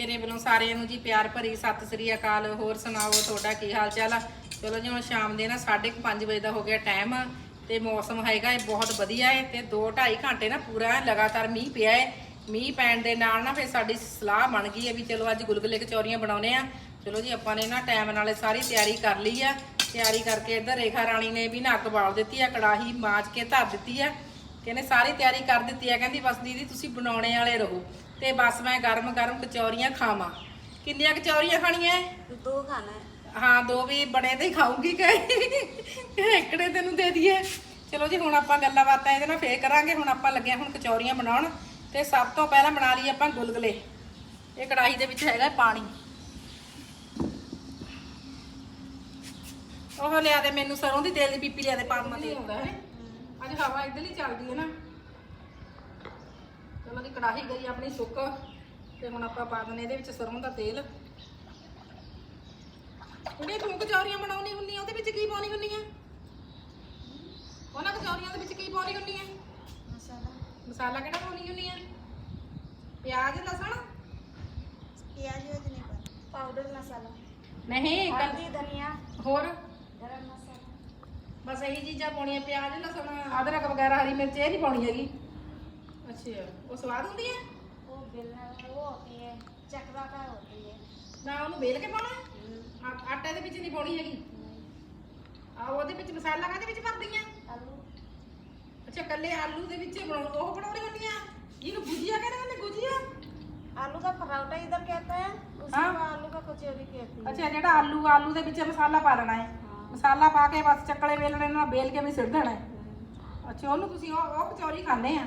ਮੇਰੇ ਵੱਲੋਂ ਸਾਰਿਆਂ ਨੂੰ ਜੀ ਪਿਆਰ ਭਰੀ ਸਤਿ ਸ੍ਰੀ ਅਕਾਲ। ਹੋਰ ਸੁਣਾਓ, ਤੁਹਾਡਾ ਕੀ ਹਾਲ ਚਾਲ ਆ? ਚਲੋ ਜੀ, ਹੁਣ ਸ਼ਾਮ ਦੇ ਨਾ 5:30 ਵਜੇ ਦਾ ਹੋ ਗਿਆ ਟਾਈਮ ਤੇ ਮੌਸਮ ਹੈਗਾ ਇਹ ਬਹੁਤ ਵਧੀਆ ਹੈ ਤੇ 2-2.5 ਘੰਟੇ ਨਾ ਪੂਰਾ ਲਗਾਤਾਰ ਮੀਂਹ ਪਿਆ ਹੈ। ਮੀਂਹ ਪੈਣ ਦੇ ਨਾਲ ਨਾ ਫਿਰ ਸਾਡੀ ਸਲਾਹ ਬਣ ਗਈ ਹੈ ਵੀ ਚਲੋ ਅੱਜ ਗੁਲਗੁਲੇ ਕਚੌਰੀਆਂ ਬਣਾਉਨੇ ਆ ਚਲੋ ਜੀ, ਆਪਾਂ ਨੇ ਨਾ ਟਾਈਮ ਨਾਲ ਸਾਰੀ ਤਿਆਰੀ ਕਰ ਲਈ ਆ। ਤਿਆਰੀ ਕਰਕੇ ਇੱਧਰ ਰੇਖਾ ਰਾਣੀ ਨੇ ਵੀ ਨਾ ਅੱਗ ਬਾਲ ਦਿੱਤੀ ਆ, ਕੜਾਹੀ ਮਾਜ ਕੇ ਧਰ ਦਿੱਤੀ ਆ। ਕਹਿੰਦੇ ਸਾਰੀ ਤਿਆਰੀ ਕਰ ਦਿੱਤੀ ਆ, ਕਹਿੰਦੀ ਬਸ ਦੀਦੀ ਤੁਸੀਂ ਬਣਾਉਣੇ ਵਾਲੇ ਰਹੋ। ਤੇ ਬਸ ਮੈਂ ਗਰਮ ਗਰਮ ਕਚੌਰੀਆਂ ਖਾਵਾਂ। ਕਿੰਨੀਆਂ ਕਚੌਰੀਆਂ ਖਾਣੀਆਂ ਹੈ? ਦੋ ਖਾਣਾ ਹੈ ਹਾਂ ਦੋ ਵੀ ਬਣੇ ਤੇ ਹੀ ਖਾਊਗੀ ਕਹੇ ਤੈਨੂੰ ਦੇ ਦਈਏ। ਚਲੋ ਜੀ ਹੁਣ ਆਪਾਂ ਗੱਲਾਂ ਬਾਤਾਂ ਇਹਦੇ ਨਾਲ ਫੇਰ ਕਰਾਂਗੇ। ਹੁਣ ਆਪਾਂ ਲੱਗਿਆ ਹੁਣ ਕਚੌਰੀਆਂ ਬਣਾਉਣ। ਤੇ ਸਭ ਤੋਂ ਪਹਿਲਾਂ ਬਣਾ ਲਈਏ ਆਪਾਂ ਗੁਲਗੁਲੇ। ਇਹ ਕੜਾਹੀ ਦੇ ਵਿੱਚ ਹੈਗਾ ਪਾਣੀ। ਉਹ ਲਿਆ ਦੇ ਮੈਨੂੰ ਸਰੋਂ ਦੀ ਤੇਲ ਦੀ ਪੀਪੀ ਲਿਆ ਦੇ ਪਾਰਮਾ ਤੇਲ। ਹੁੰਦਾ ਹੈ ਅੱਜ ਹਵਾ ਇੱਧਰ ਹੀ ਚੱਲਦੀ ਹੈ ਨਾ। ਉਹਨਾਂ ਦੀ ਕੜਾਹੀ ਗਈ ਆਪਣੀ ਸੁੱਕ ਤੇ ਹੁਣ ਆਪਾਂ ਪਾ ਦਨੇ ਇਹਦੇ ਵਿੱਚ ਸਰੋਂ ਦਾ ਤੇਲ। ਉਹਨੇ ਤੂੰ ਕਚੌਰੀਆਂ ਬਣਾਉਣੀ ਹੁੰਦੀ ਆ? ਉਹਦੇ ਵਿੱਚ ਕੀ ਪਾਉਣੀ ਹੁੰਦੀ ਆ? ਉਹਨਾਂ ਕਚੌਰੀਆਂ ਦੇ ਵਿੱਚ ਕੀ ਪਾਉਣੀ ਹੁੰਦੀ ਆ? ਮਸਾਲਾ। ਮਸਾਲਾ ਕਿਹੜਾ ਪਾਉਣੀ ਹੁੰਦੀ ਆ? ਪਿਆਜ਼ ਲਸਣ? ਪਿਆਜ਼ ਵਿੱਚ ਨਹੀਂ ਪਾਉਂਦਾ ਪਾਊਡਰ ਮਸਾਲਾ। ਨਹੀਂ ਹਲਦੀ ਧਨੀਆ। ਹੋਰ? ਗਰਮ ਮਸਾਲਾ। ਬਸ ਇਹੀ ਚੀਜ਼ਾਂ ਪਾਉਣੀਆਂ ਪਿਆਜ਼ ਲਸਣ ਅਦਰਕ ਵਗੈਰਾ ਹਰੀ ਮਿਰਚ ਇਹ ਨਹੀਂ ਪਾਉਣੀ ਹੈਗੀ। ਅੱਛਾ। ਉਹ ਸਵਾਦ ਹੁੰਦੀ ਹੈ वो बेलना वो होती है चकरा का होती है ਨਾ ਉਹਨੂੰ ਵੇਲ ਕੇ ਪਾਉਣਾ ਆ- ਆਟੇ ਦੇ ਵਿੱਚ ਨਹੀਂ ਪਾਉਣੀ ਹੈਗੀ ਆ ਉਹਦੇ ਵਿੱਚ ਮਸਾਲਾ ਕਾਹਦੇ ਵਿੱਚ ਭਰਦੀ ਆ आलू ਅੱਛਾ ਕੱਲੇ ਆਲੂ ਦੇ ਵਿੱਚ ਬਣਾਉਣ ਉਹ ਬਣਾਉਣੀ ਹੁੰਦੀ ਆ ਇਹਨੂੰ ਗੁਜੀਆ ਕਹਿੰਦੇ ਹੁੰਦੇ ਗੁਜੀਆ आलू का पराठा इधर कहता है उसी हाँ। को आलू का कचौरी कहती है ਅੱਛਾ ਜਿਹੜਾ ਆਲੂ ਆਲੂ ਦੇ ਵਿੱਚ ਮਸਾਲਾ ਪਾ ਲੈਣਾ ਹੈ हाँ। ਮਸਾਲਾ ਪਾ ਕੇ ਬਸ ਚੱਕਲੇ ਵੇਲਣੇ ਨਾਲ ਬੇਲ ਕੇ ਵੀ ਸਿੱਟ ਦੇਣਾ ਹੈ ਅੱਛਾ ਉਹਨੂੰ ਤੁਸੀਂ ਉਹ ਉਹ ਕਚੌਰੀ ਖਾਂਦੇ ਆ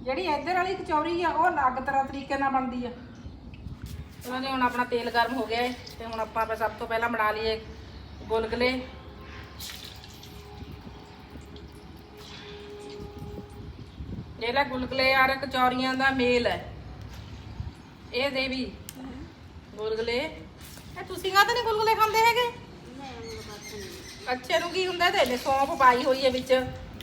ਜਿਹੜੀ ਇੱਧਰ ਵਾਲੀ ਕਚੌਰੀ ਆ, ਉਹ ਅਲੱਗ ਤਰ੍ਹਾਂ ਤਰੀਕੇ ਨਾਲ ਬਣਦੀ ਆ। ਉਹਨਾਂ ਦੇ ਹੁਣ ਆਪਣਾ ਤੇਲ ਗਰਮ ਹੋ ਗਿਆ ਤੇ ਹੁਣ ਆਪਾਂ ਬਸ ਸਭ ਤੋਂ ਪਹਿਲਾਂ ਬਣਾ ਲਈਏ ਗੁਲਗਲੇ। ਜਿਹੜਾ ਗੁਲਗਲੇ ਆਰ ਕਚੌਰੀਆਂ ਦਾ ਮੇਲ ਹੈ। ਇਹ ਦੇਵੀ ਗੁਲਗਲੇ। ਇਹ ਤੁਸੀਂ ਕਾਹਦੇ ਨਹੀਂ ਗੁਲਗਲੇ ਖਾਂਦੇ ਹੈਗੇ? ਅੱਛੇ ਨੂੰ ਕੀ ਹੁੰਦਾ ਤੇ ਇਹਨੇ ਸੌਂਫ ਪਾਈ ਹੋਈ ਹੈ ਵਿੱਚ।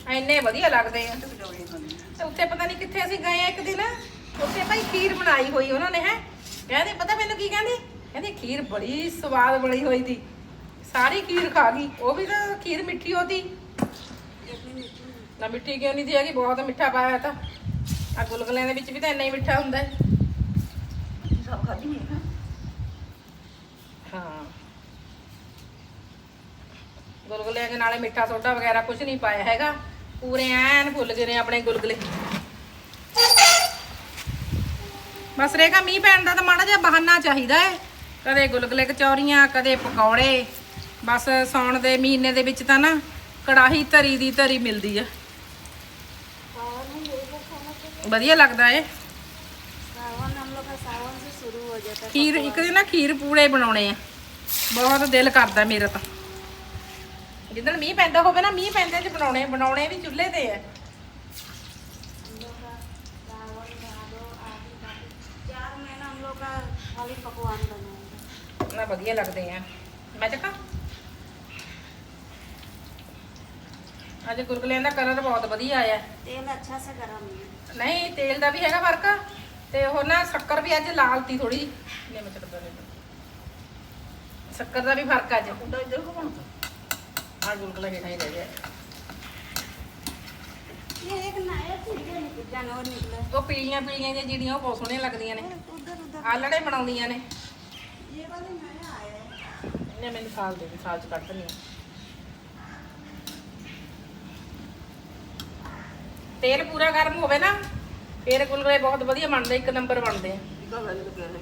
ਇੰਨੇ ਵਧੀਆ ਲੱਗਦੇ ਆ। ਤੇ ਉੱਥੇ ਪਤਾ ਨਹੀਂ ਕਿੱਥੇ ਅਸੀਂ ਗਏ ਆ ਇੱਕ ਦਿਨ। ਉੱਥੇ ਭਾਈ ਖੀਰ ਬਣਾਈ ਹੋਈ ਉਹਨਾਂ ਨੇ ਹੈ। ਕਹਿੰਦੇ ਪਤਾ ਮੈਨੂੰ ਕੀ ਕਹਿੰਦੀ? ਕਹਿੰਦੀ ਖੀਰ ਬੜੀ ਸਵਾਦ ਬਣੀ ਹੋਈ ਦੀ ਸਾਰੀ ਖੀਰ ਖਾ ਗਈ। ਉਹ ਵੀ ਤਾਂ ਖੀਰ ਮਿੱਠੀ ਹੋਦੀ ਨਾ ਮਿੱਠੀ ਕਿਉਂ ਨਹੀਂ ਦੀ ਹੈਗੀ? ਬਹੁਤ ਮਿੱਠਾ ਪਾਇਆ ਤਾਂ। ਆ ਗੁਲਗੁਲਿਆਂ ਦੇ ਵਿੱਚ ਵੀ ਤਾਂ ਇੰਨਾ ਹੀ ਮਿੱਠਾ ਹੁੰਦਾ ਹੈ। ਸਭ ਹਾਂ ਗੁਲਗੁਲਿਆਂ ਦੇ ਨਾਲੇ ਮਿੱਠਾ ਸੋਡਾ ਵਗੈਰਾ ਕੁਝ ਨਹੀਂ ਪਾਇਆ ਹੈਗਾ। ਪੂਰੇ ਐਨ ਫੁੱਲ ਗਏ ਨੇ ਆਪਣੇ ਗੁਲਗੁਲੇ। ਬਸ ਰੇਗਾ ਮੀਂਹ ਪੈਣ ਦਾ ਤਾਂ ਮਾੜਾ ਜਿਹਾ ਬਹਾਨਾ ਚਾਹੀਦਾ ਏ ਕਦੇ ਗੁਲਗੁਲੇ ਕਚੌਰੀਆਂ, ਕਦੇ ਪਕੌੜੇ। ਬਸ ਸੌਣ ਦੇ ਮਹੀਨੇ ਦੇ ਵਿੱਚ ਤਾਂ ਨਾ ਕੜਾਹੀ ਧਰੀ ਦੀ ਧਰੀ ਮਿਲਦੀ ਆ। ਵਧੀਆ ਲੱਗਦਾ ਏ। ਖੀਰ ਇੱਕ ਦਿਨ ਨਾ ਖੀਰ ਪੂੜੇ ਬਣਾਉਣੇ ਆ। ਬਹੁਤ ਦਿਲ ਕਰਦਾ ਮੇਰਾ ਤਾਂ। ਜਿੱਦਣ ਮੀਂਹ ਪੈਂਦਾ ਹੋਵੇ ਨਾ, ਮੀਂਹ ਪੈਂਦੇ ਚ ਬਣਾਉਣੇ ਬਣਾਉਣੇ ਵੀ ਚੁੱਲ੍ਹੇ ਤੇ ਆ। ਨਾ ਵਧੀਆ ਲੱਗਦੇ ਆ। ਮੈਂ ਚੱਕਾ? ਅੱਜ ਗੁਰਗਲਿਆਂ ਦਾ ਕਲਰ ਬਹੁਤ ਵਧੀਆ ਆਇਆ। ਤੇਲ ਅੱਛਾ ਸਾ ਗਰਮ ਹੈ ਨਹੀਂ, ਤੇਲ ਦਾ ਵੀ ਹੈਗਾ ਫ਼ਰਕ। ਤੇ ਉਹ ਨਾ ਸ਼ੱਕਰ ਵੀ ਅੱਜ ਲਾਲਤੀ ਥੋੜੀ ਨਿਮਚ ਡੱਬਾ ਲੈ ਸ਼ੱਕਰ ਦਾ ਵੀ ਫ਼ਰਕ ਅੱਜ। ਹੁੰਦਾ ਇਧਰ ਘੁਮਾਉਣਾ ਬਣਦਾ ਆ ਗੁਲਗੁਲਾ ਹੇਠਾਂ ਹੀ ਰਹਿ ਗਿਆ ये एक नया चीज निकल जानवर निकला ਉਹ ਪੀਲੀਆਂ ਪੀਲੀਆਂ ਜਿਹੀਆਂ ਜਿਹੜੀਆਂ ਉਹ ਬਹੁਤ ਸੋਹਣੀਆਂ ਲੱਗਦੀਆਂ ਨੇ उधर उधर ਆਲੜੇ ਬਣਾਉਂਦੀਆਂ ਨੇ ये वाले नया आया है ਇਹਨੇ ਮੈਨੂੰ ਸਾਲ ਦੇ ਦੇ ਸਾਲ ਚ ਕੱਢ ਦਿੰਦੀ ਤੇਲ ਪੂਰਾ ਗਰਮ ਹੋਵੇ ਨਾ ਫੇਰ ਗੁਲਗੁਲੇ ਬਹੁਤ ਵਧੀਆ ਬਣਦੇ ਇੱਕ ਨੰਬਰ ਬਣਦੇ ਆ ਇਹਦਾ ਵੈਲ ਲੱਗਿਆ ਹੈ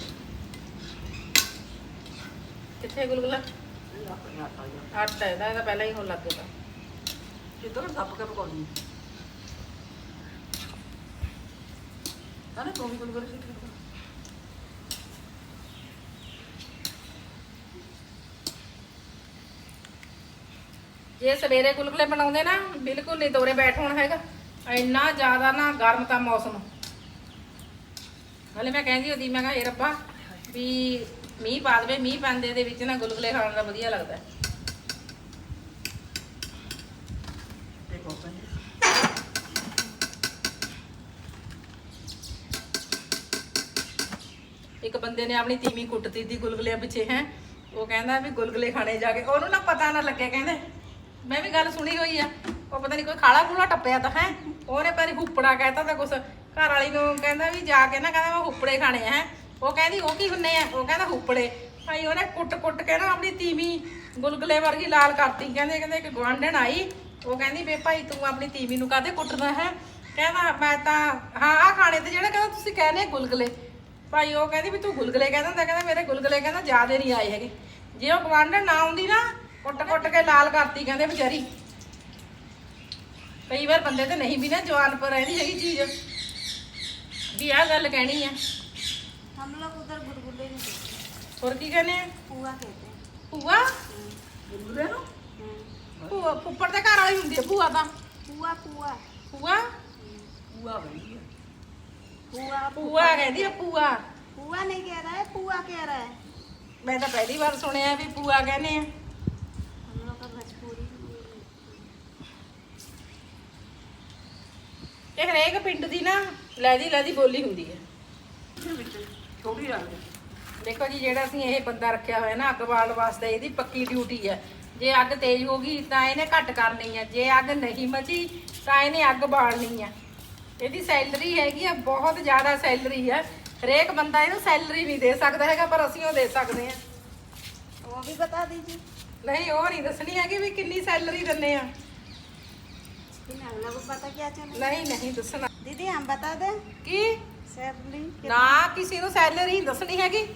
ਕਿੱਥੇ ਗੁਲਗੁਲਾ ਆਟਾ ਇਹਦਾ ਇਹਦਾ ਪਹਿਲਾਂ ਹੀ ਹੋਣ ਲੱਗ ਗਿਆ। ਕੇ ਪਕਾਉਣੀ ਤਾਂ ਜੇ ਸਵੇਰੇ ਗੁਲਗੁਲੇ ਬਣਾਉਂਦੇ ਨਾ ਬਿਲਕੁਲ ਨਹੀਂ ਦੋਰੇ ਬੈਠ ਹੋਣ ਹੈਗਾ। ਇੰਨਾ ਜ਼ਿਆਦਾ ਨਾ ਗਰਮ ਤਾਂ ਮੌਸਮ। ਹਲੇ ਮੈਂ ਕਹਿੰਦੀ ਹੁੰਦੀ ਮੈਂ ਕਿਹਾ ਇਹ ਰੱਬਾ ਵੀ ਮੀਂਹ ਪਾ ਦੇਵੇ ਮੀਂਹ ਪੈਂਦੇ ਦੇ ਵਿੱਚ ਨਾ ਗੁਲਗੁਲੇ ਖਾਣ ਦਾ ਵਧੀਆ ਲੱਗਦਾ। ਇੱਕ ਬੰਦੇ ਨੇ ਆਪਣੀ ਤੀਵੀਂ ਕੁੱਟਤੀ ਦੀ ਗੁਲਗੁਲਿਆਂ ਪਿੱਛੇ ਹੈ। ਉਹ ਕਹਿੰਦਾ ਵੀ ਗੁਲਗੁਲੇ ਖਾਣੇ ਜਾ ਕੇ। ਉਹਨੂੰ ਨਾ ਪਤਾ ਨਾ ਲੱਗੇ ਕਹਿੰਦੇ ਮੈਂ ਵੀ ਗੱਲ ਸੁਣੀ ਹੋਈ ਆ। ਉਹ ਪਤਾ ਨਹੀਂ ਕੋਈ ਖਾਲਾ ਖੂਲਾ ਟੱਪਿਆ ਤਾਂ ਹੈ। ਉਹਨੇ ਪਰ ਹੁੱਪੜਾ ਕਹਿਤਾ ਤਾਂ ਕੁਛ। ਘਰ ਵਾਲੀ ਨੂੰ ਕਹਿੰਦਾ ਵੀ ਜਾ ਕੇ ਨਾ ਕਹਿੰਦਾ ਮੈਂ ਹੁੱਪੜੇ ਖਾਣੇ ਆ ਹੈ। ਉਹ ਕਹਿੰਦੀ, ਉਹ ਕੀ ਹੁੰਨੇ ਆ? ਉਹ ਕਹਿੰਦਾ, ਹੁੱਪੜੇ। ਭਾਈ ਉਹਨੇ ਕੁੱਟ-ਕੁੱਟ ਕੇ ਨਾ ਆਪਣੀ ਤੀਵੀਂ ਗੁਲਗੁਲੇ ਵਰਗੀ ਲਾਲ ਕਰਤੀ। ਕਹਿੰਦੇ ਕਹਿੰਦੇ ਇੱਕ ਗਵਾਂਢਣ ਆਈ। ਉਹ ਕਹਿੰਦੀ, ਵੇ ਭਾਈ ਤੂੰ ਆਪਣੀ ਤੀਵੀਂ ਨੂੰ ਕਾਹਦੇ ਕੁੱਟਦਾ ਹੈ? ਕਹਿੰਦਾ, ਮੈਂ ਤਾਂ, ਹਾਂ ਆ ਖਾਣੇ ਤੇ ਜਿਹੜਾ ਕਹਿੰਦਾ ਤੁਸੀਂ ਕਹਿੰਦੇ ਆ ਗੁਲਗੁਲੇ। ਭਾਈ ਉਹ ਕਹਿੰਦੀ, ਵੀ ਤੂੰ ਗੁਲਗੁਲੇ ਕਹਿੰਦਾ ਹੁੰਦਾ। ਕਹਿੰਦਾ, ਮੇਰੇ ਗੁਲਗੁਲੇ ਕਹਿੰਦਾ ਜ਼ਿਆਦੇ ਨਹੀਂ ਆਏ ਹੈਗੇ। ਜੇ ਉਹ ਗਵਾਂਢਣ ਨਾ ਆਉਂਦੀ ਨਾ ਕੁੱਟ-ਕੁੱਟ ਕੇ ਲਾਲ ਕਰਤੀ ਕਹਿੰਦੇ ਵਿਚਾਰੀ। ਕਈ ਵਾਰ ਬੰਦੇ ਤੇ ਨਹੀਂ ਵੀ ਨਾ ਜਵਾਨ ਪਰ ਰਹਿੰਦੀ ਹੈਗੀ ਚੀਜ਼। ਵੀ ਆਹ ਗੱਲ ਕਹਿਣੀ ਆ। ਹੋਰ ਕੀ ਕਹਿੰਦੇ ਆ पुआ कहते हैं ਭੂਆ ਗੁਰਗੁਰੇ ਨੂੰ हम्म, ਭੂਆ ਉੱਪਰ ਦੇ ਘਰ ਵਾਲੀ ਹੁੰਦੀ ਆ ਭੂਆ ਤਾਂ पुआ पुआ ਭੂਆ ਪੂਆ ਬਣੀ पुआ ਭੂਆ ਕਹਿੰਦੀ ਆ ਭੂਆ पुआ नहीं कह रहा है पुआ कह रहा है ਮੈਂ ਤਾਂ ਪਹਿਲੀ ਵਾਰ ਸੁਣਿਆ ਵੀ ਭੂਆ ਕਹਿੰਦੇ ਆ हम लोग का भोजपुरी ਇਹ ਹਰੇਕ ਪਿੰਡ ਦੀ ਨਾ ਲੈਦੀ ਲੈਦੀ ਬੋਲੀ ਹੁੰਦੀ ਹੈ ਫਿਰ ਵਿੱਚ ਥੋੜੀ ਰੱਖ ਦੇ ਦੇਖੋ ਜੀ ਜਿਹੜਾ ਅਸੀਂ ਇਹ ਬੰਦਾ ਰੱਖਿਆ ਹੋਇਆ ਨਾ ਅੱਗ ਵਾਸਤੇ ਇਹਦੀ ਪੱਕੀ ਡਿਊਟੀ ਹੈ। ਜੇ ਅੱਗ ਤੇਜ਼ ਹੋ ਗਈ ਤਾਂ ਇਹਨੇ ਘੱਟ ਕਰਨੀ ਹੈ। ਜੇ ਅੱਗ ਨਹੀਂ ਮਚੀ ਤਾਂ ਇਹਨੇ ਅੱਗ ਬਾਲਣੀ ਹੈ। ਇਹਦੀ ਸੈਲਰੀ ਹੈਗੀ ਆ ਬਹੁਤ ਜ਼ਿਆਦਾ ਸੈਲਰੀ ਹੈ। ਹਰੇਕ ਬੰਦਾ ਇਹਨੂੰ ਸੈਲਰੀ ਨਹੀਂ ਦੇ ਸਕਦਾ ਹੈਗਾ ਪਰ ਅਸੀਂ ਉਹ ਦੇ ਸਕਦੇ ਹਾਂ। ਉਹ ਵੀ ਬਤਾ ਦੀਜੀ ਨਹੀਂ ਉਹ ਨਹੀਂ ਦੱਸਣੀ ਹੈਗੀ ਵੀ ਕਿੰਨੀ ਸੈਲਰੀ ਦਿੰਨੇ ਆ। ਨਹੀਂ ਨਹੀਂ ਦੱਸਣਾ। ਦੀਦੀ ਹਮ ਬਤਾ ਦੇ। ਕੀ? ਸੈਲਰੀ ਨਾ ਕਿਸੇ ਨੂੰ ਸੈਲਰੀ ਦੱਸਣੀ ਹੈਗੀ।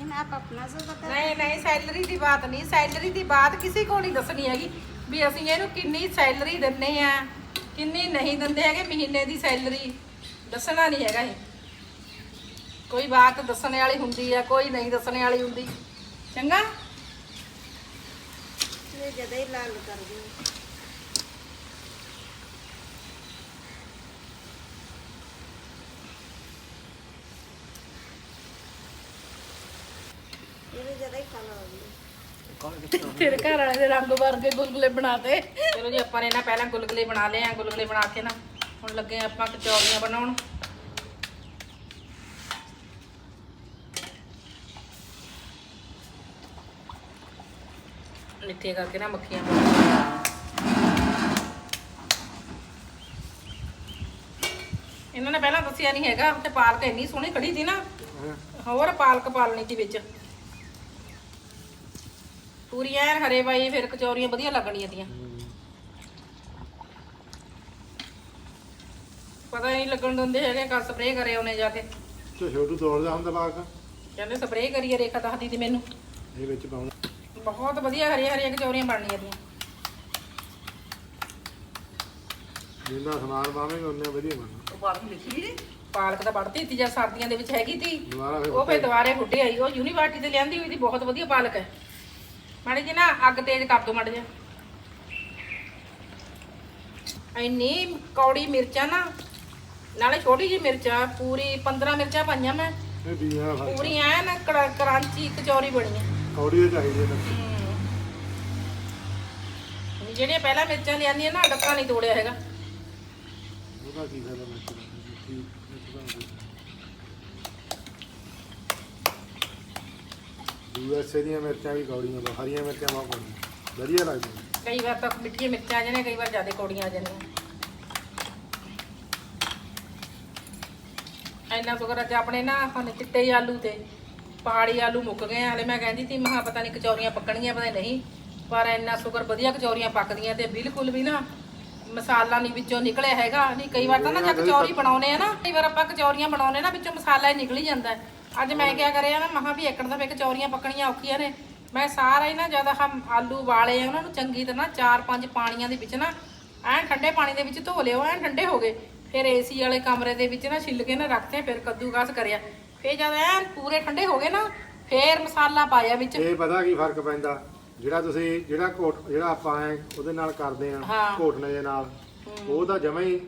इन आप अपना से बता ਨਹੀਂ ਨਹੀਂ ਸੈਲਰੀ ਦੀ ਬਾਤ ਨਹੀਂ ਸੈਲਰੀ ਦੀ ਬਾਤ ਕਿਸੇ ਕੋਲ ਨਹੀਂ ਦੱਸਣੀ ਹੈਗੀ ਵੀ ਅਸੀਂ ਇਹਨੂੰ ਕਿੰਨੀ ਸੈਲਰੀ ਦਿੰਨੇ ਆ ਕਿੰਨੀ ਨਹੀਂ ਦਿੰਦੇ ਹੈਗੇ ਮਹੀਨੇ ਦੀ ਸੈਲਰੀ ਦੱਸਣਾ ਨਹੀਂ ਹੈਗਾ ਇਹ ਕੋਈ ਬਾਤ ਦੱਸਣ ਵਾਲੀ ਹੁੰਦੀ ਆ ਕੋਈ ਨਹੀਂ ਦੱਸਣ ਵਾਲੀ ਹੁੰਦੀ ਚੰਗਾ ये ज्यादा ही लाल कर दी ਇਹਨੂੰ ਤੇਰੇ ਘਰ ਵਾਲੇ ਦੇ ਰੰਗ ਵਰਗੇ ਗੁਲਗੁਲੇ ਬਣਾਤੇ ਚਲੋ ਜੀ ਆਪਾਂ ਨੇ ਨਾ ਪਹਿਲਾਂ ਗੁਲਗੁਲੇ ਬਣਾ ਲਏ ਆ ਗੁਲਗੁਲੇ ਬਣਾ ਕੇ ਨਾ ਹੁਣ ਲੱਗੇ ਆ ਆਪਾਂ ਕਚੌਰੀਆਂ ਬਣਾਉਣ। ਮਿੱਠੇ ਕਰਕੇ ਨਾ ਮੱਖੀਆਂ ਇਹਨਾਂ ਨੇ ਪਹਿਲਾਂ ਦੱਸਿਆ ਨਹੀਂ ਹੈਗਾ ਤੇ ਪਾਲਕ ਇੰਨੀ ਸੋਹਣੀ ਖੜੀ ਸੀ ਨਾ। ਹੋਰ ਪਾਲਕ ਪਾਲਣੀ ਸੀ ਵਿੱਚ। ਪੂਰੀ ਐਨ ਹਰੇ ਬਾਈ ਫਿਰ ਕਚੌਰੀਆਂ ਵਧੀਆ ਲੱਗਣੀਆਂ ਤੀਆਂ। ਪਤਾ ਨਹੀਂ ਲੱਗਣ ਦਿੰਦੇ ਹੈਗੇ ਕੱਲ ਸਪਰੇਅ ਕਰੇ ਉਹਨੇ ਜਾ ਕੇ। ਤੇ ਛੋਟੂ ਤੋੜਦਾ ਹੁੰਦਾ ਬਾਗ ਕਹਿੰਦੇ ਸਪਰੇਅ ਕਰੀਏ ਰੇਖਾ ਦੱਸਦੀ ਤੀ ਮੈਨੂੰ। ਇਹ ਵਿੱਚ ਪਾਉਣਾ। ਬਹੁਤ ਵਧੀਆ ਹਰੀਆਂ ਹਰੀਆਂ ਕਚੌਰੀਆਂ ਬਣਨੀਆਂ ਤੀਆਂ। ਜਿੰਨਾ ਸਮਾਨ ਪਾਵੇਂਗੇ ਉਹਨੇ ਵਧੀਆ ਬਣਨਾ। ਉਹ ਬਾਅਦ ਲਿਖੀ ਜੀ। ਪਾਲਕ ਤਾਂ ਵੱਢਤੀ ਤੀ ਜਾਂ ਸਰਦੀਆਂ ਦੇ ਵਿੱਚ ਹੈਗੀ ਤੀ। ਦੁਬਾਰਾ ਫਿਰ ਉਹ ਫੇਰ ਦੁਬਾਰੇ ਫੁੱਟੇ ਆਈ ਉਹ ਯੂਨੀਵਰਸਿਟੀ ਤੇ ਲਿਆਂਦੀ ਹੋਈ ਦੀ ਬਹੁਤ ਵਧੀਆ ਪਾਲਕ ਹੈ। ਮਾੜੀ ਜੀ ਨਾ ਅੱਗ ਤੇਜ਼ ਕਰ ਦੋ ਮਾੜਾ ਜਿਹਾ। ਇੰਨੀ ਕੌੜੀ ਮਿਰਚਾਂ ਨਾ ਨਾਲੇ ਛੋਟੀ ਜੀ ਮਿਰਚਾਂ ਪੂਰੀ 15 ਮਿਰਚਾਂ ਪਾਈਆਂ ਮੈਂ। ਇਹ ਪੂਰੀ ਐਨ ਕੜਾ- ਕਰਾਂਚੀ ਕਚੌਰੀ ਬਣੀ ਹੈ ਕੌੜੀ ਦੇ ਚਾਹੀਦੀ ਨਾ। ਜਿਹੜੀਆਂ ਪਹਿਲਾਂ ਮਿਰਚਾਂ ਲਿਆਂਦੀਆਂ ਨਾ ਡੱਕਾ ਨਹੀਂ ਤੋੜਿਆ ਹੈਗਾ। ਉਹਦਾ ਕੀ ਫਾਇਦਾ ਮੈਂ ਠੀਕ ਯੂਐਸਏ ਦੀਆਂ ਮਿਰਚਾਂ ਵੀ ਕੌੜੀਆਂ ਬਹੁਤ ਹਰੀਆਂ ਮਿਰਚਾਂ ਬਹੁਤ ਕੌੜੀਆਂ ਵਧੀਆ ਲੱਗਦੀਆਂ ਕਈ ਵਾਰ ਤਾਂ ਮਿੱਠੀਆਂ ਮਿਰਚਾਂ ਆ ਜਾਂਦੀਆਂ, ਕਈ ਵਾਰ ਜ਼ਿਆਦਾ ਕੌੜੀਆਂ ਆ ਜਾਂਦੀਆਂ ਇੰਨਾ ਸ਼ੁਕਰ ਅੱਜ ਆਪਣੇ ਨਾ ਹੁਣ ਚਿੱਟੇ ਆਲੂ ਤੇ ਪਹਾੜੀ ਆਲੂ ਮੁੱਕ ਗਏ ਆ। ਹਲੇ ਮੈਂ ਕਹਿੰਦੀ ਸੀ ਮਹਾ ਪਤਾ ਨਹੀਂ ਕਚੌਰੀਆਂ ਪੱਕਣਗੀਆਂ ਪਤਾ ਨਹੀਂ, ਪਰ ਇੰਨਾ ਸ਼ੁਕਰ ਵਧੀਆ ਕਚੌਰੀਆਂ ਪੱਕਦੀਆਂ ਤੇ ਬਿਲਕੁਲ ਵੀ ਨਾ ਮਸਾਲਾ ਨਹੀਂ ਵਿੱਚੋਂ ਨਿਕਲਿਆ ਹੈਗਾ ਨਹੀਂ, ਕਈ ਵਾਰ ਤਾਂ ਨਾ ਜਦ ਕਚੌਰੀ ਬਣਾਉਨੇ ਆ ਨਾ, ਕਈ ਵਾਰ ਆਪਾਂ ਕਚੌਰੀਆਂ ਬਣਾਉਨੇ ਨਾ, ਵਿੱਚੋਂ ਮਸਾਲਾ ਹੀ ਨਿਕਲ ਹੀ ਜਾਂਦਾ ਹੈ। ਅੱਜ ਮੈਂ ਕਿਆ ਕਰਿਆ ਨਾ ਮਹਾ ਵੀ ਏਕੜ ਦਾ ਫੇ ਕਚੌਰੀਆਂ ਪੱਕਣੀਆਂ ਔਖੀਆਂ ਨੇ। ਮੈਂ ਸਾਰਾ ਹੀ ਨਾ ਜਦ ਹਮ ਆਲੂ ਵਾਲੇ ਆ ਉਹਨਾਂ ਨੂੰ ਚੰਗੀ ਤਰ੍ਹਾਂ ਚਾਰ ਪੰਜ ਪਾਣੀਆਂ ਦੇ ਵਿੱਚ ਨਾ ਐਨ ਠੰਡੇ ਪਾਣੀ ਦੇ ਵਿੱਚ ਧੋ ਲਿਓ ਐਨ ਠੰਡੇ ਹੋ ਗਏ। ਫਿਰ ਏਸੀ ਵਾਲੇ ਕਮਰੇ ਦੇ ਵਿੱਚ ਨਾ ਛਿੱਲ ਕੇ ਨਾ ਰੱਖਤੇ ਫਿਰ ਕੱਦੂਕਸ ਕਰਿਆ। ਫਿਰ ਜਦ ਐਨ ਪੂਰੇ ਠੰਡੇ ਹੋ ਗਏ ਨਾ ਫਿਰ ਮਸਾਲਾ ਪਾਇਆ ਵਿੱਚ। ਇਹ ਪਤਾ ਕੀ ਫ਼ਰਕ ਪੈਂਦਾ? ਜਿਹੜਾ ਤੁਸੀਂ ਜਿਹੜਾ ਕੋਟ ਜਿਹੜਾ ਆਪਾਂ ਐ ਉਹਦੇ ਨਾਲ ਕਰਦੇ ਆ ਹਾਂ। ਘੋਟਨੇ ਦੇ ਨਾਲ ਉਹ ਤਾਂ ਜਮਾ ਹੀ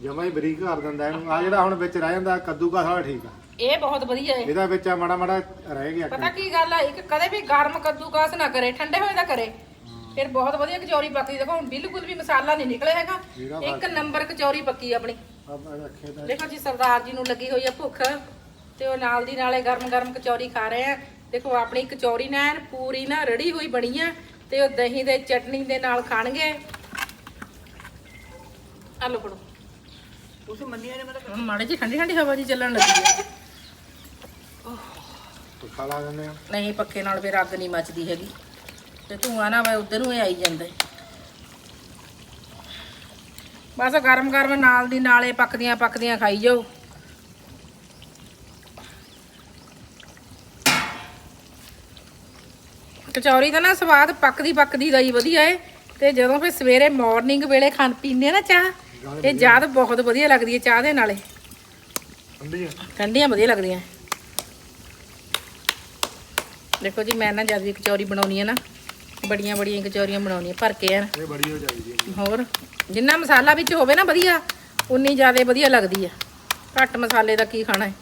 ਜਮਾ ਹੀ ਬਰੀਕ ਕਰ ਦਿੰਦਾ ਇਹਨੂੰ। ਆ ਜਿਹੜਾ ਹੁਣ ਵਿੱਚ ਰਹਿ ਜਾਂਦਾ ਕੱਦੂਕਸ ਵਾਲਾ ਠੀਕ ਆ। ਇਹ ਬਹੁਤ ਵਧੀਆ ਹੈ ਇਹਦਾ ਵਿੱਚ ਆ ਮਾੜਾ ਮਾੜਾ ਰਹਿ ਗਿਆ ਪਤਾ ਕੀ ਗੱਲ ਆ ਇੱਕ ਕਦੇ ਵੀ ਗਰਮ ਕੱਦੂਕਸ ਨਾ ਕਰੇ ਠੰਡੇ ਹੋਏ ਦਾ ਕਰੇ। ਫਿਰ ਬਹੁਤ ਵਧੀਆ ਕਚੌਰੀ ਪੱਕਦੀ। ਦੇਖੋ ਹੁਣ ਬਿਲਕੁਲ ਵੀ ਮਸਾਲਾ ਨਹੀਂ ਨਿਕਲਿਆ ਹੈਗਾ। ਇੱਕ ਨੰਬਰ ਕਚੌਰੀ ਪੱਕੀ ਆਪਣੀ। ਦੇਖੋ ਜੀ ਸਰਦਾਰ ਜੀ ਨੂੰ ਲੱਗੀ ਹੋਈ ਆ ਭੁੱਖ ਤੇ ਉਹ ਨਾਲ ਦੀ ਨਾਲੇ ਗਰਮ ਗਰਮ ਕਚੌਰੀ ਖਾ ਰਹੇ ਆ। ਦੇਖੋ ਆਪਣੀ ਕਚੌਰੀ ਨਾ ਪੂਰੀ ਨਾ ਰੜੀ ਹੋਈ ਬਣੀ ਆ ਤੇ ਉਹ ਦਹੀਂ ਦੇ ਚਟਨੀ ਦੇ ਨਾਲ ਖਾਣਗੇ। ਆ ਲੋ ਫੜੋ। ਉਸ ਮੰਨੀਆਂ ਨੇ ਹੁਣ ਮਾੜੇ ਜੀ ਠੰਡੀ ਠੰਡੀ ਹਵਾ ਜੀ ਚੱਲਣ ਲੱਗੀ। ਹੈ ਪੱਖਾ ਲਾ ਦਿੰਦੇ ਆ। ਨਹੀਂ ਪੱਖੇ ਨਾਲ ਫਿਰ ਅੱਗ ਨਹੀਂ ਮੱਚਦੀ ਹੈਗੀ। ਤੇ ਧੂਆਂ ਨਾ ਵਾ ਉਧਰ ਨੂੰ ਹੀ ਆਈ ਜਾਂਦਾ। ਬਸ ਗਰਮ ਗਰਮ ਨਾਲ ਦੀ ਨਾਲੇ ਪੱਕਦੀਆਂ ਪੱਕਦੀਆਂ ਖਾਈ ਜਾਓ। ਕਚੌਰੀ ਦਾ ਨਾ ਸਵਾਦ ਪੱਕਦੀ ਪੱਕਦੀ ਦਾ ਹੀ ਵਧੀਆ ਏ। ਤੇ ਜਦੋਂ ਫਿਰ ਸਵੇਰੇ ਮਾਰਨਿੰਗ ਵੇਲੇ ਖਾਣ ਪੀਂਦੇ ਆ ਨਾ ਚਾਹ ਇਹ ਯਾਦ ਬਹੁਤ ਵਧੀਆ ਲੱਗਦੀ ਹੈ ਚਾਹ ਦੇ ਨਾਲੇ। ਠੰਡੀ ਆ। ਠੰਡੀਆਂ ਵਧੀਆ ਲੱਗਦੀਆਂ। ਦੇਖੋ ਜੀ ਮੈਂ ਨਾ ਜਦ ਵੀ ਕਚੌਰੀ ਬਣਾਉਣੀ ਹੈ ਨਾ ਬੜੀਆਂ ਬੜੀਆਂ ਕਚੌਰੀਆਂ ਬਣਾਉਣੀਆਂ ਭਰ ਕੇ ਆ ਇਹ ਬੜੀ ਹੋ ਜਾਈਦੀ ਹੈ। ਹੋਰ ਜਿੰਨਾ ਮਸਾਲਾ ਵਿੱਚ ਹੋਵੇ ਨਾ ਵਧੀਆ ਉਨੀ ਜ਼ਿਆਦਾ ਵਧੀਆ ਲੱਗਦੀ ਆ। ਘੱਟ ਮਸਾਲੇ ਦਾ ਕੀ ਖਾਣਾ ਹੈ?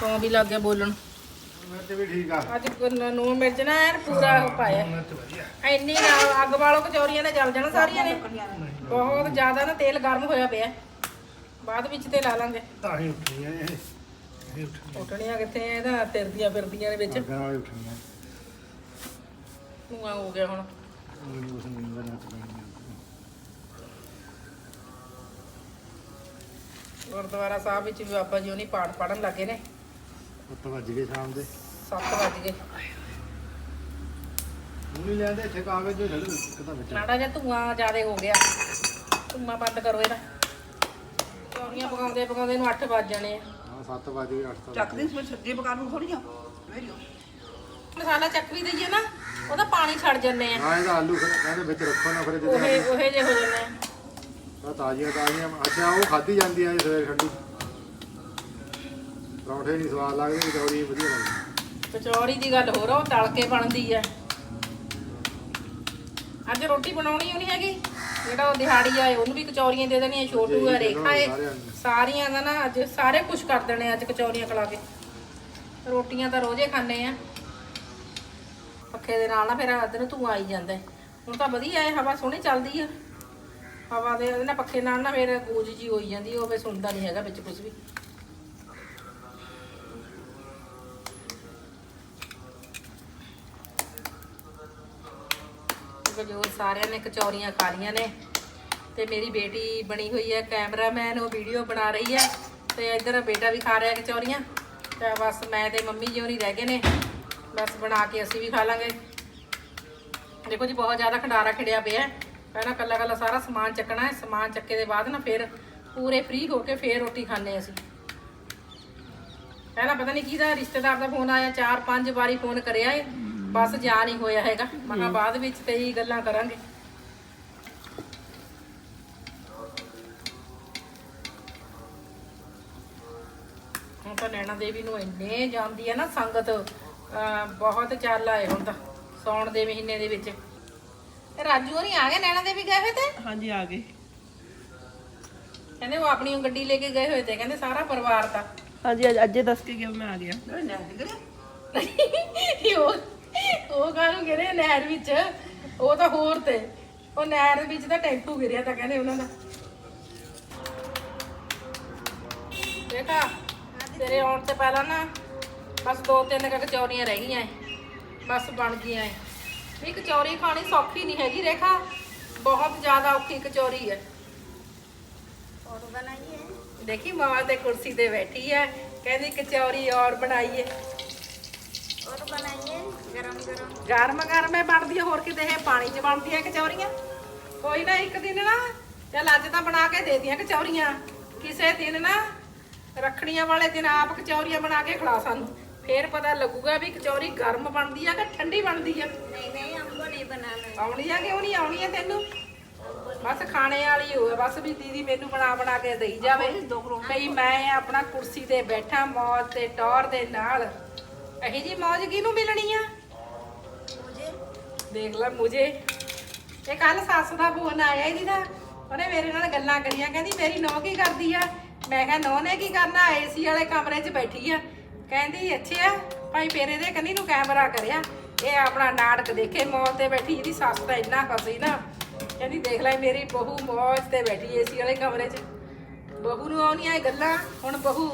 ਤੋਂ ਵੀ ਲੱਗ ਗਿਆ ਬੋਲਣ। ਮਿਰਚ ਵੀ ਠੀਕ ਆ। ਅੱਜ ਨੂਨ ਮਿਰਚ ਨਾ ਐਨ ਪੂਰਾ ਪਾਇਆ। ਇੰਨੀ ਨਾ ਅੱਗ ਵਾਲੋ ਕਚੌਰੀਆਂ ਨੇ ਜਲ ਜਾਣਾ ਸਾਰੀਆਂ ਨੇ। ਬਹੁਤ ਜ਼ਿਆਦਾ ਨਾ ਤੇਲ ਗਰਮ ਹੋਇਆ ਪਿਆ। ਬਾਅਦ ਵਿੱਚ ਤੇ ਲਾ ਲਾਂਗੇ। ਤਾਂ ਹੀ ਉੱਠੀ ਆ ਇਹ। ਇਹ ਉੱਠੀ ਉੱਟਣੀਆਂ ਕਿੱਥੇ ਇਹਦਾ? ਤਿਰਦੀਆਂ ਫਿਰਦੀਆਂ ਦੇ ਵਿੱਚ। ਅੱਗਾਂ ਵਾਲੀ ਉੱਠੀ ਆ ਧੂਆਂ ਹੋ ਗਿਆ ਹੁਣ। ਉਹ ਉਸ ਨੂੰ ਪੈਣੀ ਗੁਰਦੁਆਰਾ ਸਾਹਿਬ ਵਿੱਚ ਵੀ ਬਾਬਾ ਜੀ ਉਹਨੀ ਪਾਠ ਪੜਨ ਲੱਗੇ ਨੇ। ਉੱਤ ਵੱਜ ਗਏ ਸ਼ਾਮ ਦੇ। 7 ਵਜ ਗਏ। ਉਹ ਨਹੀਂ ਲੈਂਦੇ ਇੱਥੇ ਕਾਗਜ਼ ਜੋ ਛੱਡ ਕਿਤਾ ਵਿੱਚ। ਮਾੜਾ ਜਿਹਾ ਧੂਆਂ ਜ਼ਿਆਦੇ ਹੋ ਗਿਆ। ਧੂਆਂ ਬੰਦ ਕਰੋ ਇਹਦਾ। ਚੌਰੀਆਂ ਪਕਾਉਂਦੇ ਪਕਾਉਂਦੇ ਨੂੰ 8 ਵੱਜ ਜਾਣੇ ਆ। 7 ਵੱਜ ਗਏ 8 ਤਾਂ ਚੱਕਦੀ ਸੀ ਸਬਜ਼ੀ ਪਕਾਉਣ ਨੂੰ ਥੋੜੀਆਂ ਵੇਰੀਓ ਮਸਾਲਾ ਚੱਕ ਵੀ ਦਈਏ ਨਾ ਉਹਦਾ ਪਾਣੀ ਛੱਡ ਜੰਨੇ ਆ। ਹਾਂ ਇਹਦਾ ਆਲੂ ਫਿਰ ਕਹਿੰਦੇ ਵਿੱਚ ਰੱਖੋ ਨਾ ਫਿਰ ਉਹੇ ਜਿਹਦੇ ਉਹੇ ਜੇ ਹੋ ਜਾਂਦੇ ਆ। ਆ ਤਾਜ਼ੀਆਂ ਤਾਜ਼ੀਆਂ ਅੱਛਾ ਉਹ ਖਾਧੀ ਜਾਂਦੀ ਆ ਸਵੇਰ ਠੰਡੀ। ਪਰੌਂਠੇ ਨਹੀਂ ਸਵਾਦ ਲੱਗਦੇ ਕਚੌਰੀ ਵਧੀਆ ਲੱਗਦੀ। ਕਚੌਰੀ ਦੀ ਗੱਲ ਹੋਰ ਆ ਉਹ ਤਲ ਕੇ ਬਣਦੀ ਆ। ਅੱਜ ਰੋਟੀ ਬਣਾਉਣੀ ਹੋਣੀ ਹੈਗੀ? ਜਿਹੜਾ ਉਹ ਦਿਹਾੜੀ ਆ ਉਹਨੂੰ ਵੀ ਕਚੌਰੀਆਂ ਦੇ ਦੇਣੀਆਂ ਛੋਟੂ ਆ, ਰੇਖਾ ਏ। ਸਾਰੀਆਂ ਦਾ ਨਾ ਅੱਜ ਸਾਰੇ ਕੁਝ ਕਰ ਦੇਣੇ ਅੱਜ ਕਚੌਰੀਆਂ ਖਲਾ ਕੇ। ਰੋਟੀਆਂ ਤਾਂ ਰੋਜ਼ੇ ਖਾਣੇ ਆ। ਪੱਖੇ ਦੇ ਨਾਲ ਨਾ ਫਿਰ ਅੱਧ ਨੂੰ ਆਈ ਜਾਂਦਾ ਹੁਣ ਤਾਂ ਵਧੀਆ ਹੈ ਹਵਾ ਸੋਹਣੀ ਚੱਲਦੀ ਆ। ਹਵਾ ਦੇ ਉਹਦੇ ਨਾਲ ਪੱਖੇ ਨਾਲ ਨਾ ਫਿਰ ਗੂੰਜ ਜੀ ਹੋਈ ਜਾਂਦੀ, ਉਹ ਫਿਰ ਸੁਣਦਾ ਨਹੀਂ ਹੈਗਾ ਵਿੱਚ ਕੁਝ ਵੀ। ਜੋ ਸਾਰਿਆਂ ਨੇ ਕਚੌਰੀਆਂ ਖਾ ਲੀਆਂ ਨੇ ਤੇ ਮੇਰੀ ਬੇਟੀ ਬਣੀ ਹੋਈ ਹੈ ਕੈਮਰਾਮੈਨ, ਉਹ ਵੀਡੀਓ ਬਣਾ ਰਹੀ ਹੈ ਤੇ ਇੱਧਰ ਬੇਟਾ ਵੀ ਖਾ ਰਿਹਾ ਕਚੌਰੀਆਂ। ਤੇ ਬਸ ਮੈਂ ਤੇ ਮੰਮੀ ਜੀ ਨਹੀਂ ਰਹਿ ਗਏ ਨੇ, ਬਸ ਬਣਾ ਕੇ ਅਸੀਂ ਵੀ ਖਾ ਲਾਂਗੇ। ਦੇਖੋ ਜੀ, ਬਹੁਤ ਜ਼ਿਆਦਾ ਖੰਡਾਰਾ ਖਿੜਿਆ ਪਿਆ ਪਹਿਲਾਂ ਕੱਲਾ ਕੱਲਾ ਸਾਰਾ ਸਮਾਨ ਚੱਕਣਾ ਹੈ, ਸਮਾਨ ਚੱਕੇ ਦੇ ਬਾਅਦ ਨਾ ਫਿਰ ਪੂਰੇ ਫ੍ਰੀ ਹੋ ਕੇ ਫਿਰ ਰੋਟੀ ਖਾਣੇ ਅਸੀਂ। ਪਹਿਲਾਂ ਪਤਾ ਨਹੀਂ ਕਿਹਦਾ ਰਿਸ਼ਤੇਦਾਰ ਦਾ ਫੋਨ ਆਇਆ ਚਾਰ ਪੰਜ ਵਾਰੀ ਫੋਨ ਕਰਿਆ ਏ। ਬਸ ਜਾ ਨਹੀਂ ਹੋਇਆ ਹੈਗਾ। ਮੈਂ ਕਿਹਾ ਬਾਅਦ ਵਿੱਚ ਤੇ ਹੀ ਗੱਲਾਂ ਕਰਾਂਗੇ। ਹੁਣ ਤਾਂ ਨੈਣਾ ਦੇਵੀ ਨੂੰ ਇੰਨੇ ਜਾਂਦੀ ਹੈ ਨਾ ਸੰਗਤ ਬਹੁਤ ਚੱਲ ਆਏ ਹੁਣ ਤਾਂ ਸੌਣ ਦੇ ਮਹੀਨੇ ਦੇ ਵਿੱਚ। ਤੇ ਰਾਜੂ ਹੋਰੀ ਆ ਗਏ ਨੈਣਾ ਦੇਵੀ ਗਏ ਹੋਏ ਤੇ? ਹਾਂਜੀ ਆ ਗਏ। ਕਹਿੰਦੇ ਉਹ ਆਪਣੀ ਗੱਡੀ ਲੈ ਕੇ ਗਏ ਹੋਏ ਤੇ ਕਹਿੰਦੇ ਸਾਰਾ ਪਰਿਵਾਰ ਤਾਂ। ਹਾਂਜੀ ਅੱਜ ਅੱਜੇ ਦੱਸ ਕੇ ਗਿਆ ਮੈਂ ਆ ਗਿਆ। ਉਹ ਉਹ ਕਾਹਨੂੰ ਗਿਰੇ ਨਹਿਰ ਵਿੱਚ? ਉਹ ਤਾਂ ਹੋਰ ਤੇ। ਉਹ ਨਹਿਰ ਵਿੱਚ ਤਾਂ ਟੈਂਕੂ ਗਿਰਿਆ ਤਾਂ ਕਹਿੰਦੇ ਉਹਨਾਂ ਦਾ। ਬੇਟਾ ਤੇਰੇ ਆਉਣ ਤੇ ਪਹਿਲਾਂ ਨਾ ਬਸ ਦੋ ਤਿੰਨ ਕੁ ਕਚੌਰੀਆਂ ਰਹਿ ਗਈਆਂ ਬਸ ਬਣ ਗਈਆਂ ਏ। ਵੀ ਕਚੌਰੀ ਖਾਣੀ ਸੌਖੀ ਨਹੀਂ ਹੈਗੀ। ਰੇਖਾ ਬਹੁਤ ਜ਼ਿਆਦਾ ਔਖੀ ਕਚੌਰੀ ਹੈ ਔਰ ਬਣਾਈਏ। ਦੇਖੀ ਮਾਂ ਤੇ ਕੁਰਸੀ ਤੇ ਬੈਠੀ ਹੈ ਕਹਿੰਦੀ ਕਚੌਰੀ ਔਰ ਬਣਾਈਏ। ਗਰਮ ਗਰਮ। ਗਰਮ ਬਣਦੀ ਹੋਰ ਕਿਤੇ ਇਹ ਪਾਣੀ 'ਚ ਬਣਦੀਆਂ ਕਚੌਰੀਆਂ? ਕੋਈ ਨਾ ਇੱਕ ਦਿਨ ਨਾ ਚੱਲ ਅੱਜ ਤਾਂ ਬਣਾ ਕੇ ਦੇ ਦੀਆਂ ਕਚੌਰੀਆਂ। ਕਿਸੇ ਦਿਨ ਨਾ ਰੱਖੜੀਆਂ ਵਾਲੇ ਦਿਨ ਆਪ ਕਚੌਰੀਆਂ ਬਣਾ ਕੇ ਖਿਲਾ ਸਾਨੂੰ। ਫੇਰ ਪਤਾ ਲੱਗੂਗਾ ਵੀ ਕਚੌਰੀ ਗਰਮ ਬਣਦੀ ਆ ਕਿ ਠੰਡੀ ਬਣਦੀ ਆ। ਨਹੀਂ ਨਹੀਂ ਅੰਬੋ ਨਹੀਂ ਬਣਾਣਾ ਆਉਣੀ ਆ ਕਿਉਂ ਨਹੀਂ ਆਉਣੀ ਆ ਤੈਨੂੰ? ਬਸ ਖਾਣੇ ਵਾਲੀ ਹੋਵੇ ਬਸ ਵੀ ਦੀਦੀ ਮੈਨੂੰ ਬਣਾ ਬਣਾ ਕੇ ਦੇਈ ਜਾਵੇ। ਬਈ ਮੈਂ ਆਪਣਾ ਕੁਰਸੀ ਤੇ ਬੈਠਾ ਮੌਤ ਤੇ ਟੌਰ ਦੇ ਨਾਲ। ਇਹੀ ਜੀ ਮੌਜ ਕਿਹਨੂੰ ਮਿਲਣੀ ਆ? ਦੇਖ ਲੈ ਮੁਝੇ ਇਹ ਕੱਲ ਸੱਸ ਦਾ ਫੋਨ ਆਇਆ ਇਹਦੀ ਦਾ ਉਹਨੇ ਮੇਰੇ ਨਾਲ ਗੱਲਾਂ ਕਰੀਆਂ, ਕਹਿੰਦੀ ਮੇਰੀ ਨੌ ਕੀ ਕਰਦੀ ਆ? ਮੈਂ ਕਿਹਾ ਨੌ ਨੇ ਕੀ ਕਰਨਾ? ਏਸੀ ਵਾਲੇ ਕਮਰੇ 'ਚ ਬੈਠੀ ਆ। ਕਹਿੰਦੀ ਅੱਛਾ ਭਾਈ ਫੇਰੇ ਦੇ ਕੰਨੀ ਨੂੰ ਕੈਮਰਾ ਕਰਿਆ। ਇਹ ਆਪਣਾ ਨਾਟਕ ਦੇਖੇ ਮੌਜ ਤੇ ਬੈਠੀ ਇਹਦੀ ਸੱਸ ਤਾਂ ਇੰਨਾ ਹੱਸੀ ਨਾ। ਕਹਿੰਦੀ, ਦੇਖ ਲੈ ਮੇਰੀ ਬਹੂ ਮੌਜ ਤੇ ਬੈਠੀ ਏਸੀ ਵਾਲੇ ਕਮਰੇ 'ਚ। ਬਹੂ ਨੂੰ ਆਉਣੀਆਂ ਇਹ ਗੱਲਾਂ, ਹੁਣ ਬਹੂ,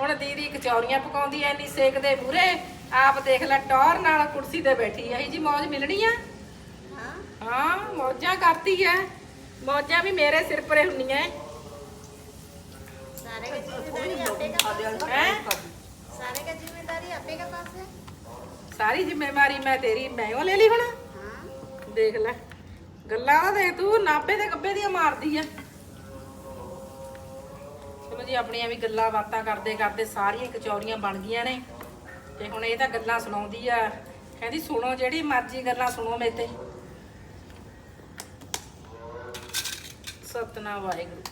ਹੁਣ ਦੀਦੀ ਕਚੌਰੀਆਂ ਪਕਾਉਂਦੀ ਐ ਇੰਨੀ ਸੇਕ ਦੇ ਮੂਰੇ ਆਪ ਦੇਖ ਲੈ ਟੌਰ ਨਾਲ ਕੁਰਸੀ ਤੇ ਬੈਠੀ ਐ ਜੀ ਮੌਜ ਮਿਲਣੀ ਆ? ਹਾਂ। ਮੌਜਾਂ ਕਰਦੀ ਐ। ਮੌਜਾਂ ਵੀ ਮੇਰੇ ਸਿਰ ਪਰੇ ਹੁੰਦੀਆਂ ਐ। ਸਾਰੇ ਜ਼ਿੰਮੇਵਾਰੀ ਆਪੇ ਕਾ ਸਾਰੇ ਸਾਰੀ ਜ਼ਿੰਮੇਵਾਰੀ ਮੈਂ ਤੇਰੀ ਮੈਂ ਉਹ ਲੈ ਲਈ ਹੁਣ। ਦੇਖ ਲੈ ਗੱਲਾਂ ਦੇ ਤੂੰ ਨਾਪੇ ਤੇ ਗੱਬੇ ਦੀਆਂ ਮਾਰਦੀ ਆ ਚਲੋ ਆਪਣੀਆਂ ਵੀ ਗੱਲਾਂ ਬਾਤਾਂ ਕਰਦੇ ਕਰਦੇ ਸਾਰੀਆਂ ਕਚੌਰੀਆਂ ਬਣ ਗਈਆਂ ਨੇ। ਤੇ ਹੁਣ ਇਹ ਤਾਂ ਗੱਲਾਂ ਸੁਣਾਉਂਦੀ ਆ। ਕਹਿੰਦੀ, ਸੁਣੋ, ਜਿਹੜੀ ਮਰਜ਼ੀ ਗੱਲਾਂ ਸੁਣੋ ਮੇਰੇ ਤੇ। ਸਤਨਾਮ ਵਾਹਿਗੁਰੂ।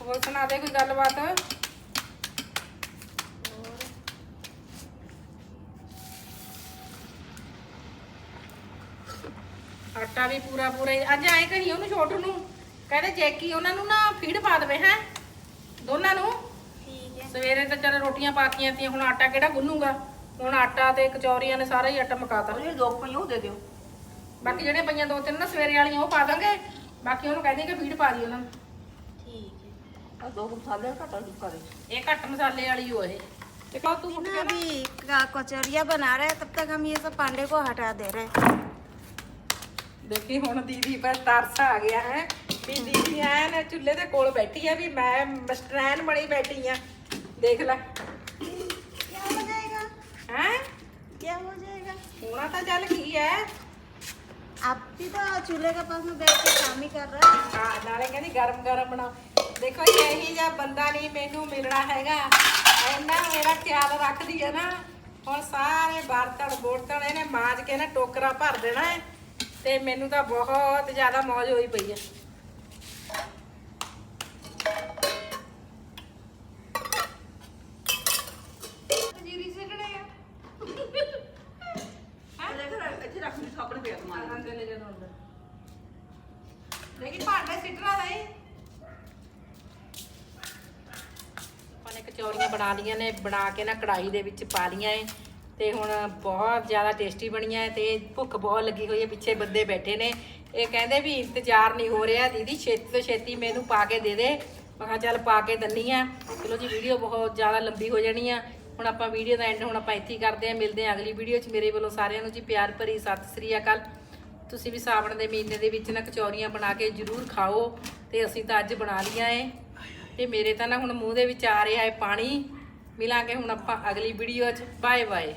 ਹੋਰ ਸੁਣਾ ਦੇ ਕੋਈ ਗੱਲਬਾਤ? ਆਟਾ ਵੀ ਪੂਰਾ ਪੂਰਾ ਹੀ- ਅੱਜ ਐਂ ਕਹੀ ਉਹਨੂੰ ਛੋਟੂ ਨੂੰ? ਕਹਿੰਦੇ ਜੈਕੀ ਉਹਨਾਂ ਨੂੰ ਨਾ ਫੀਡ ਪਾ ਦੇਵੇ, ਹੈ? ਦੋਨਾਂ ਨੂੰ ठीक है ਸਵੇਰੇ ਤਾਂ ਚੱਲ ਰੋਟੀਆਂ ਪਾਤੀਆਂ ਤੀ ਹੁਣ ਆਟਾ ਕਿਹੜਾ ਗੁੰਨੂਗਾ ਹੁਣ ਆਟਾ ਤੇ ਕਚੌਰੀਆਂ ਨੇ ਸਾਰਾ ਹੀ ਆਟਾ ਮਕਾਤਾ ਉਹ ਜਿਹੜੇ ਦੋ ਪਈਆਂ ਉਹ ਦੇ ਦਿਓ ਬਾਕੀ ਜਿਹੜੇ ਪਈਆਂ ਦੋ ਤਿੰਨ ਨਾ ਸਵੇਰੇ ਵਾਲੀਆਂ ਉਹ ਪਾ ਦਾਂਗੇ ਬਾਕੀ ਉਹਨੂੰ ਕਹਿੰਦੇ ਕਿ ਫੀਡ ਪਾ ਦੀ ਉਹਨਾਂ ਨੂੰ ठीक है ਆ ਦੋ ਕੁ ਮਸਾਲੇ ਘਟਾ ਦੀ ਕਰੇ ਇਹ ਘੱਟ ਮਸਾਲੇ ਵਾਲੀ ਉਹ ਇਹ ਤੇ ਕਹੋ ਤੂੰ ਉੱਠ ना ਕੇ ਨਾ अभी का- कचौरियाँ बना रहे हैं तब तक हम ये सब पांडे को हटा दे रहे हैं ਦੇਖੀ ਹੁਣ ਦੀਦੀ ਪਰ ਤਰਸ ਆ ਗਿਆ ਹੈ ਵੀ ਦੀਦੀ ਐਨ ਚੁੱਲ੍ਹੇ ਦੇ ਕੋਲ ਬੈਠੀ ਆ ਵੀ ਮੈਂ ਮਸਟਰੈਨ ਬਣੀ ਬੈਠੀ ਆ ਦੇਖ ਲੈ क्या हो जाएगा ਹੈ क्या हो जाएगा ਹੋਣਾ ਤਾਂ ਚੱਲ ਕੀ ਹੈ आप भी तो चूल्हे के पास में बैठ के काम ही कर रहे हैं ਹਾਂ ਨਾਲੇ ਕਹਿੰਦੀ ਗਰਮ ਗਰਮ ਬਣਾ ਦੇਖੋ ਜੀ ਇਹੀ ਜਿਹਾ ਬੰਦਾ ਨਹੀਂ ਮੈਨੂੰ ਮਿਲਣਾ ਹੈਗਾ ਇੰਨਾ ਮੇਰਾ ਖਿਆਲ ਰੱਖਦੀ ਹੈ ਨਾ ਹੁਣ ਸਾਰੇ ਬਰਤਨ ਬੋਰਤਨ ਇਹਨੇ ਮਾਂਜ ਕੇ ਨਾ ਟੋਕਰਾ ਭਰ ਦੇਣਾ ਹੈ ਤੇ ਮੈਨੂੰ ਤਾਂ ਬਹੁਤ ਜ਼ਿਆਦਾ ਮੌਜ ਹੋਈ ਪਈ ਹੈ ਨੇ ਬਣਾ ਕੇ ਨਾ ਕੜਾਈ ਦੇ ਵਿੱਚ ਪਾ ਲਈਆਂ ਏ। ਤੇ ਹੁਣ ਬਹੁਤ ਜ਼ਿਆਦਾ ਟੇਸਟੀ ਬਣੀਆਂ ਏ ਤੇ ਭੁੱਖ ਬਹੁਤ ਲੱਗੀ ਹੋਈ ਹੈ ਪਿੱਛੇ ਬੰਦੇ ਬੈਠੇ ਨੇ। ਇਹ ਕਹਿੰਦੇ ਵੀ ਇੰਤਜ਼ਾਰ ਨਹੀਂ ਹੋ ਰਿਹਾ, ਦੀਦੀ ਛੇਤੀ ਤੋਂ ਛੇਤੀ ਮੈਨੂੰ ਪਾ ਕੇ ਦੇ ਦੇ। ਮੈਂ ਕਿਹਾ ਚੱਲ ਪਾ ਕੇ ਦੰਨੀ ਆ। ਚਲੋ ਜੀ, ਵੀਡੀਓ ਬਹੁਤ ਜ਼ਿਆਦਾ ਲੰਬੀ ਹੋ ਜਾਣੀ ਆ। ਹੁਣ ਆਪਾਂ ਵੀਡੀਓ ਦਾ ਐਂਡ ਹੁਣ ਆਪਾਂ ਇੱਥੇ ਹੀ ਕਰਦੇ ਆ। ਮਿਲਦੇ ਆ ਅਗਲੀ ਵੀਡੀਓ 'ਚ। ਮੇਰੇ ਵੱਲੋਂ ਸਾਰਿਆਂ ਨੂੰ ਜੀ ਪਿਆਰ ਭਰੀ ਸਤਿ ਸ੍ਰੀ ਅਕਾਲ। ਤੁਸੀਂ ਵੀ ਸਾਵਣ ਦੇ ਮਹੀਨੇ ਦੇ ਵਿੱਚ ਨਾ ਕਚੌਰੀਆਂ ਬਣਾ ਕੇ ਜਰੂਰ ਖਾਓ। ਤੇ ਅਸੀਂ ਤਾਂ ਅੱਜ ਬਣਾ ਲੀਆਂ ਏ। ਤੇ ਮੇਰੇ ਤਾਂ ਨਾ ਹੁਣ ਮੂੰਹ ਦੇ ਵਿੱਚ ਆ ਰਿਹਾ ਹੈ ਪਾਣੀ। ਮਿਲਾਂਗੇ ਹੁਣ ਆਪਾਂ ਅਗਲੀ ਵੀਡੀਓ 'ਚ। Bye bye